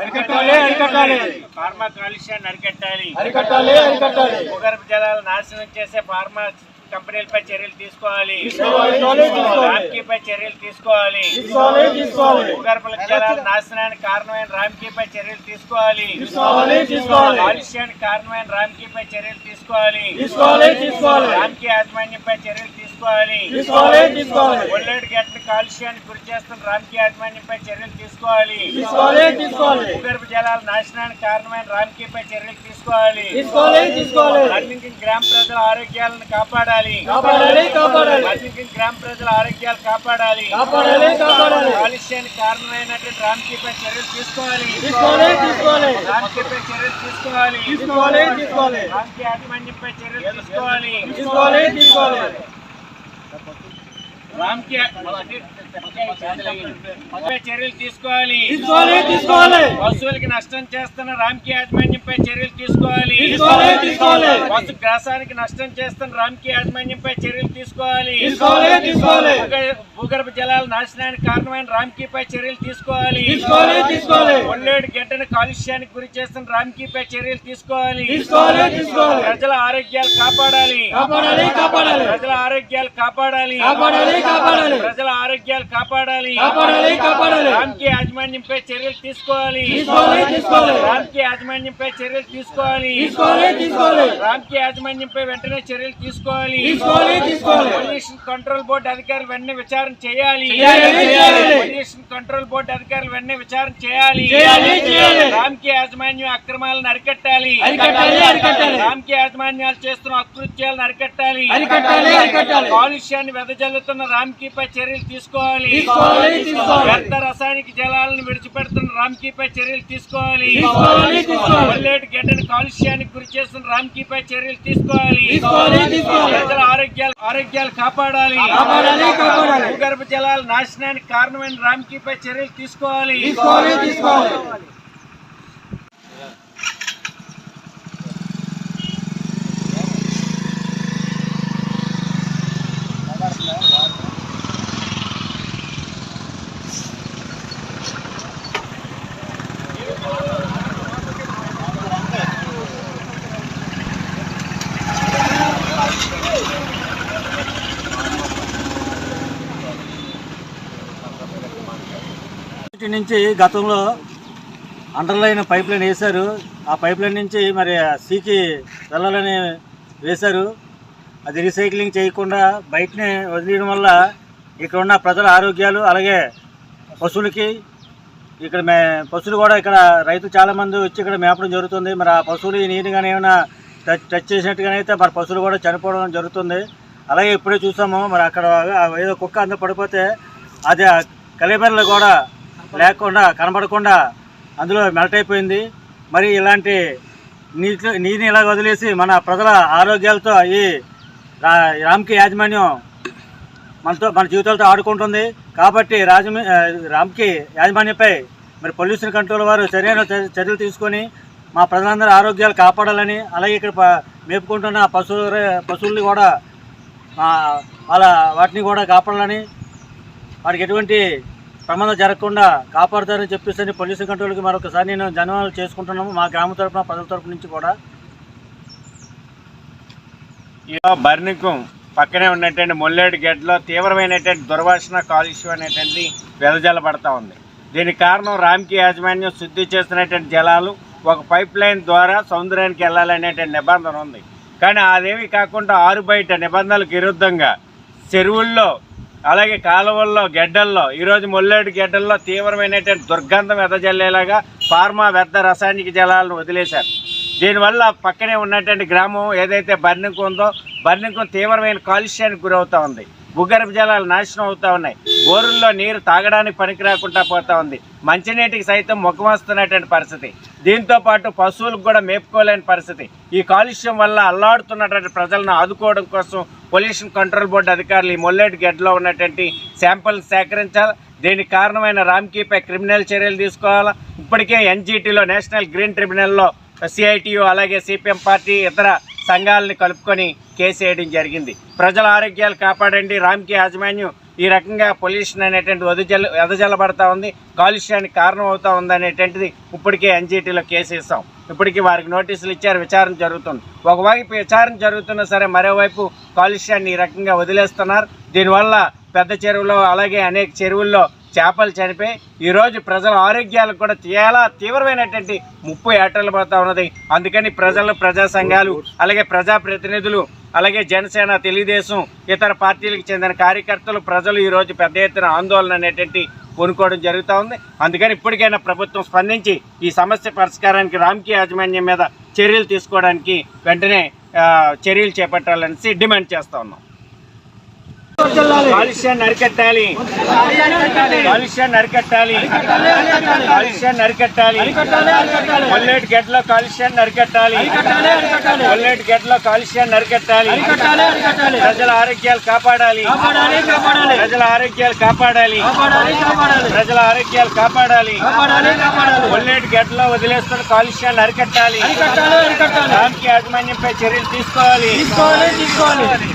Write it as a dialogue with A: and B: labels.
A: అరికట్టాలి
B: అరికట్టాలి అరికట్టాలి.
A: ఫార్మా కాలుష్యాన్ని అరికట్టాలి.
B: అరికట్టాలి అరికట్టాలి.
A: భూగర్భ జలాలు నాశనం చేసే ఫార్మా కంపెనీలపై చర్యలు తీసుకోవాలి. రామ్కీపై చర్యలు తీసుకోవాలి. భూగర్భ జలాల నాశనానికి కారణమైన రామ్కీపై చర్యలు తీసుకోవాలి. కాలుష్యానికి కారణమైన రామ్కీపై చర్యలు తీసుకోవాలి. రామ్కీ యాజమాన్యంపై చర్యలు తీసుకోవాలి. ఒళ్ళేడు గట్ల కాలుష్యానికి గురి చేస్తున్న రామ్కీ యాజమాన్యంపై చర్యలు తీసుకోవాలి. భూగర్భ జలాల నాశనానికి కారణమైన రామ్కీపై చర్యలు తీసుకోవాలి. మన్నింకిన గ్రామ ప్రజల ఆరోగ్యాలను కాపాడాలి. మన్నింకిన గ్రామ ప్రజల ఆరోగ్యాలు కాపాడాలి. కాలుష్యానికి కారణమైనటువంటి రామ్కీపై చర్యలు తీసుకోవాలి. రామ్కీపై చర్యలు తీసుకోవాలి. రామ్కీ యాజమాన్యంపై చర్యలు తీసుకోవాలి.
B: తీసుకోవాలి తీసుకోవాలి.
A: రామ్కీ చర్యలు తీసుకోవాలి.
B: తీసుకోవాలి
A: పశువులకి నష్టం చేస్తున్న రామ్కీ యాజమాన్యంపై చర్యలు తీసుకోవాలి.
B: తీసుకోవాలి
A: పశు గ్రాసానికి నష్టం చేస్తున్న రామ్కీ యాజమాన్యంపై చర్యలు తీసుకోవాలి.
B: తీసుకోవాలి
A: భూగర్భ జలాల నాశనానికి కారణమైన రామ్కీపై చర్యలు తీసుకోవాలి.
B: తీసుకోవాలి తీసుకోవాలి.
A: ఒళ్ళేడు గడ్డను కాలుష్యానికి గురి చేస్తున్న రామ్కీపై చర్యలు తీసుకోవాలి.
B: తీసుకోవాలి తీసుకోవాలి.
A: ప్రజల ఆరోగ్యాలు కాపాడాలి.
B: కాపాడాలి కాపాడాలి.
A: ప్రజల ఆరోగ్యాలు కాపాడాలి.
B: కాపాడాలి కాపాడాలి.
A: ప్రజల ఆరోగ్యాలు కాపాడాలి.
B: కాపాడాలి కాపాడాలి.
A: రామ్కీ యాజమాన్యంపై చర్యలు తీసుకోవాలి.
B: తీసుకోవాలి తీసుకోవాలి.
A: రామ్కీ యాజమాన్యంపై చర్యలు తీసుకోవాలి.
B: తీసుకోవాలి తీసుకోవాలి.
A: రామ్కీ యాజమాన్యంపై వెంటనే చర్యలు తీసుకోవాలి.
B: తీసుకోవాలి తీసుకోవాలి.
A: పొల్యూషన్ కంట్రోల్ బోర్డు అధికారులు వెంటనే విచారణ చేయాలి
B: చేయాలి.
A: పొల్యూషన్ కంట్రోల్ బోర్డు అధికారులు వెంటనే విచారణ చేయాలి. రామ్కీ యాజమాన్యం అక్రమాలను అరికట్టాలి. రామ్కీ యాజమాన్యాలు చేస్తున్న అకృత్యాలను అరికట్టాలి. కాలుష్యాన్ని వెదజల్లుతున్న రామ్కీపై చర్యలు తీసుకోవాలి. వ్యర్థ రసాయనిక జలాలను విడిచిపెడుతున్న రామ్కీపై చర్యలు తీసుకోవాలి. పల్లెటి గడ్డని కాలుష్యానికి గురి చేస్తున్న రామ్కీపై చర్యలు తీసుకోవాలి ఆరోగ్యాలు ఆరోగ్యాలు కాపాడాలి.
B: కాపాడాలి, కాపాడాలి.
A: భూగర్భ జలాల నాశనానికి కారణమైన రామ్కీపై చర్యలు తీసుకోవాలి.
B: తీసుకోవాలి
C: నుంచి గతంలో అండర్లైన్ పైప్ లైన్ వేశారు. ఆ పైప్ లైన్ నుంచి మరి సీకి వెళ్ళాలని వేశారు. అది రీసైక్లింగ్ చేయకుండా బయటనే వదిలేయడం వల్ల ఇక్కడ ఉన్న ప్రజల ఆరోగ్యాలు అలాగే పశువులకి ఇక్కడ మే పశువులు కూడా ఇక్కడ రైతులు చాలామంది వచ్చి ఇక్కడ మేపడం జరుగుతుంది. మరి ఆ పశువులు ఈ నీరు కానీ ఏమైనా టచ్ టచ్ చేసినట్టుగానైతే మరి పశువులు కూడా చనిపోవడం జరుగుతుంది. అలాగే ఇప్పుడే చూసాము. మరి అక్కడ ఏదో కుక్క అంత పడిపోతే అది ఆ కలిబెర్లు కూడా లేకుండా కనబడకుండా అందులో మెల్ట్ అయిపోయింది మరి ఇలాంటి నీటి నీటిని ఇలా వదిలేసి మన ప్రజల ఆరోగ్యాలతో ఈ రా- రామ్కి యాజమాన్యం మనతో మన జీవితాలతో ఆడుకుంటుంది. కాబట్టి రాజమ రామ్కి యాజమాన్యంపై మరి పొల్యూషన్ కంట్రోల్ వారు సరైన చర్యలు తీసుకొని మా ప్రజలందరి ఆరోగ్యాలు కాపాడాలని అలాగే ఇక్కడ మేపుకుంటున్న పశువు పశువుల్ని కూడా వాళ్ళ వాటిని కూడా కాపాడాలని వాడికి ఎటువంటి ప్రమాదం జరగకుండా కాపాడుతారని చెప్పేసి పొల్యూషన్ కంట్రోల్కి మరొకసారి నేను జనవాలు చేసుకుంటున్నాము. మా గ్రామ తరపున ప్రజల తరపు నుంచి కూడా.
A: బర్నికం పక్కనే ఉన్నటువంటి మొల్లేడు గడ్డలో తీవ్రమైనటువంటి దుర్వాసన కాలుష్యం అనేటువంటి వెదజల్లబడతా ఉంది. దీనికి కారణం రామ్కి యాజమాన్యం శుద్ధి చేస్తున్నటువంటి జలాలు ఒక పైప్ లైన్ ద్వారా సముద్రానికి వెళ్ళాలనేటువంటి నిబంధన ఉంది. కానీ అదేమి కాకుండా ఆరు బయట నిబంధనలకు విరుద్ధంగా చెరువుల్లో అలాగే కాలువల్లో గెడ్డల్లో ఈరోజు మొల్లేడు గెడ్డల్లో తీవ్రమైనటువంటి దుర్గంధం వెదజల్లేలాగా ఫార్మా వ్యర్థ రసాయనిక జలాలను వదిలేశారు. దీనివల్ల పక్కనే ఉన్నటువంటి గ్రామం ఏదైతే బర్నింకు ఉందో బర్నింకు తీవ్రమైన కాలుష్యానికి గురవుతూ ఉంది. భూగర్భ జలాలు నాశనం అవుతూ ఉన్నాయి. బోరుల్లో నీరు తాగడానికి పనికి రాకుండా పోతూ ఉంది. మంచినీటికి సైతం ముఖమస్తున్నటువంటి పరిస్థితి. దీంతో పాటు పశువులకు కూడా మేపుకోలేని పరిస్థితి. ఈ కాలుష్యం వల్ల అల్లాడుతున్నటువంటి ప్రజలను ఆదుకోవడం కోసం పొల్యూషన్ కంట్రోల్ బోర్డు అధికారులు ఈ మొల్లేటి గడ్డలో ఉన్నటువంటి శాంపుల్ సేకరించాలి. దీనికి కారణమైన రామ్కీపై క్రిమినల్ చర్యలు తీసుకోవాలా? ఇప్పటికే ఎన్జీటీలో నేషనల్ గ్రీన్ ట్రిబ్యునల్లో సిఐటియు అలాగే సిపిఎం పార్టీ ఇతర సంఘాలని కలుపుకొని కేసు వేయడం జరిగింది. ప్రజల ఆరోగ్యాలు కాపాడండి. రామ్కి యాజమాన్యం ఈ రకంగా పొల్యూషన్ అనేటువంటి వదజల వెదజల్లబడతా ఉంది. కాలుష్యానికి కారణం అవుతా ఉంది అనేటువంటిది ఇప్పటికే ఎన్జీటీలో కేసు ఇస్తాం ఇప్పటికీ వారికి నోటీసులు ఇచ్చారు. విచారణ జరుగుతుంది. ఒకవైపు విచారణ జరుగుతున్నా సరే మరోవైపు కాలుష్యాన్ని ఈ రకంగా వదిలేస్తున్నారు. దీనివల్ల పెద్ద చెరువులో అలాగే అనేక చెరువుల్లో చేపలు చనిపోయి ఈరోజు ప్రజల ఆరోగ్యాలకు కూడా చాలా తీవ్రమైనటువంటి ముప్పు ఏటలబోతా ఉన్నది. అందుకని ప్రజలు ప్రజా సంఘాలు అలాగే ప్రజాప్రతినిధులు అలాగే జనసేన తెలుగుదేశం ఇతర పార్టీలకు చెందిన కార్యకర్తలు ప్రజలు ఈరోజు పెద్ద ఎత్తున ఆందోళన అనేటువంటి కొనుక్కోవడం జరుగుతూ ఉంది. అందుకని ఇప్పటికైనా ప్రభుత్వం స్పందించి ఈ సమస్య పరిష్కారానికి రామ్కి యాజమాన్యం మీద చర్యలు తీసుకోవడానికి వెంటనే చర్యలు చేపట్టాలనేసి డిమాండ్ చేస్తా ఉన్నాం. కాలుష్యాన్ని అరికట్టాలి కాలుష్యాన్ని అరికట్టాలి కాలుష్యాన్ని అరికట్టాలి కొల్లేటి గడ్డలో కాలుష్యాన్ని అరికట్టాలి కొల్లేటి గడ్డలో కాలుష్యాన్ని అరికట్టాలి ప్రజల ఆరోగ్యాలు కాపాడాలి. ప్రజల ఆరోగ్యాలు కాపాడాలి. ప్రజల ఆరోగ్యాలు కాపాడాలి. కొల్లేటి గడ్డలో వదిలేస్తున్న కాలుష్యాన్ని
B: అరికట్టాలి
A: రామ్కి యాజమాన్యంపై చర్యలు తీసుకోవాలి.
B: తీసుకోవాలి తీసుకోవాలి.